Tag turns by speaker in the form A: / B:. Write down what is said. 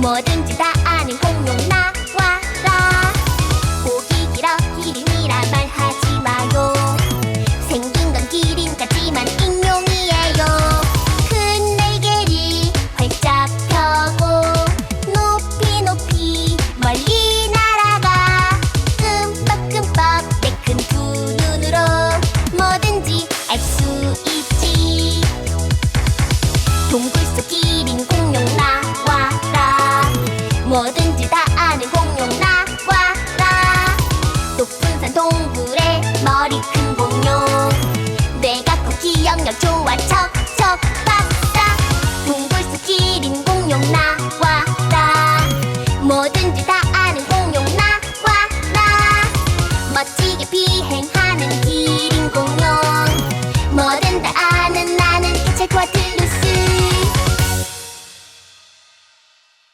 A: 뭐든지 다 아는 공룡 나와라. 목이 길어 기린이라 말하지 마요. 생긴 건 기린 같지만 인용이에요. 큰 날개를 활짝 펴고 높이 높이 멀리 날아가. 끔뻑끔뻑 내 큰 두 눈으로 뭐든지 알 수 있지. 동굴 속 기. 사는 공룡 나와라. 높은 산 동굴에 머리 큰 공룡. 내가 커 기억력 좋아 척척 박사. 동굴 속 기린 공룡 나와라. 모든